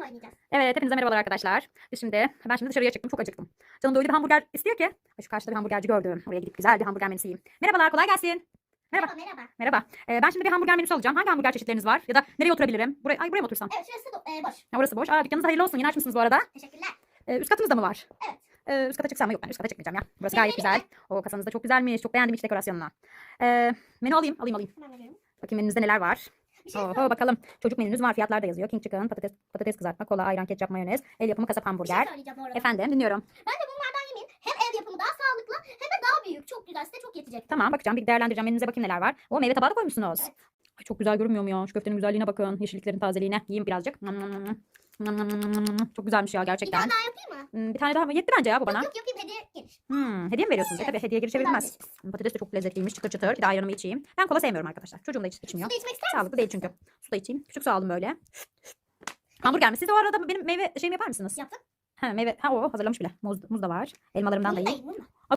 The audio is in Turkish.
oynayacağız. Evet hepinize merhabalar arkadaşlar. Biz şimdi ben şimdi dışarıya çıktım çok acıktım. Canım öyle bir hamburger istiyor ki. Ay, Şu karşıda bir hamburgerci gördüm. Oraya gidip güzel bir hamburger menüsü yiyeyim. Merhabalar kolay gelsin. Merhaba. Merhaba merhaba. Merhaba. Ee, ben şimdi bir hamburger menüsü alacağım. Hangi hamburger çeşitleriniz var? Ya da nereye oturabilirim? Buraya, ay buraya mı otursam? Evet şurası e, boş. Ha, burası boş. Aa, dükkanınız hayırlı olsun. Yeni açmışsınız bu arada. Teşekkürler. Ee, üst katınız da mı var? Evet. Ee, üst kata çıksam mı? Yok ben üst kata çıkmayacağım ya. Burası gayet güzel. O kasanız da çok güzelmiş. Çok beğendim iç dekorasyonunu. Ee, menü alayım. Alayım alayım. Hemen veriyorum. Bakayım menünüzde neler var. Bir şey Oho bakalım. Çocuk menünüz var. Fiyatlar da yazıyor. King chicken, patates, patates kızartma, kola, ayran, ketçap, mayonez, el yapımı kasap Bir şey hamburger. bu arada. Efendim dinliyorum. Ben de bunlardan yemeyin. Hem ev yapımı daha sağlıklı hem de daha büyük. Çok güzel size çok yetecek. Tamam bakacağım. Bir değerlendireceğim. Menünüze bakayım neler var. O meyve tabağı da koymuşsunuz. Evet. Ay, çok güzel görünmüyor mu ya? Şu köftenin güzelliğine bakın. Yeşilliklerin tazeliğine. Yiyeyim birazcık. Nam, nam, nam, nam. Nam, nam, nam. Çok güzelmiş ya Bir gerçekten. tane daha yapayım mı? Hmm, Bir tane daha yetti bence ya bu bana. Yok yok yapayım. Hmm, hediye mi veriyorsunuz? E, tabii hediye geri çevrilmez. Patates de çok lezzetliymiş. Çıtır çıtır. Bir de ayranımı içeyim. Ben kola sevmiyorum arkadaşlar. Çocuğum da hiç içmiyor. Su da içmek ister misin? Sağlıklı değil çünkü. Su da içeyim. Küçük su aldım böyle. Hamburger mi? Siz de o arada benim meyve şeyimi yapar mısınız? Yaptım. Ha, meyve. Ha o hazırlamış bile. Muz, muz da var. Elmalarımdan da yiyeyim.